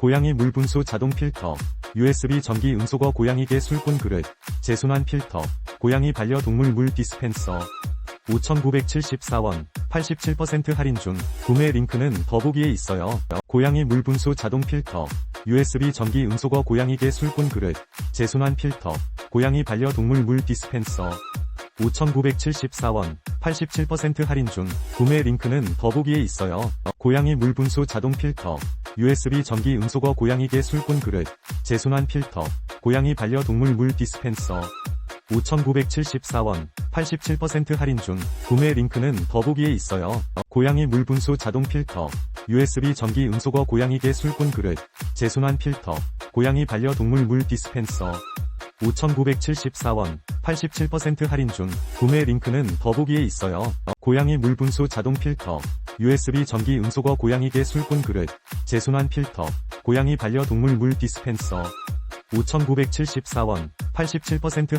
고양이 물분수 자동 필터, USB 전기 음소거 고양이개 술꾼 그릇, 제순환 필터, 고양이 반려동물 물 디스펜서, 5,974원, 87% 할인 중, 구매 링크는 더보기에 있어요. 고양이 물분수 자동 필터, USB 전기 음소거 고양이개 술꾼 그릇, 제순환 필터, 고양이 반려동물 물 디스펜서, 5,974원, 87% 할인 중, 구매 링크는 더보기에 있어요. 고양이 물 분수 자동 필터, USB 전기 음소거 고양이개 술꾼 그릇, 제순환 필터, 고양이 반려동물 물 디스펜서, 5,974원, 87% 할인 중, 구매 링크는 더보기에 있어요. 고양이 물 분수 자동 필터, USB 전기 음소거 고양이개 술꾼 그릇, 제순환 필터, 고양이 반려동물 물 디스펜서, 5,974원, 87% 할인 중, 구매 링크는 더보기에 있어요. 고양이 물분수 자동 필터, USB 전기 음소거 고양이개 술꾼 그릇, 제순환 필터, 고양이 반려동물 물 디스펜서, 5,974원, 87% 할인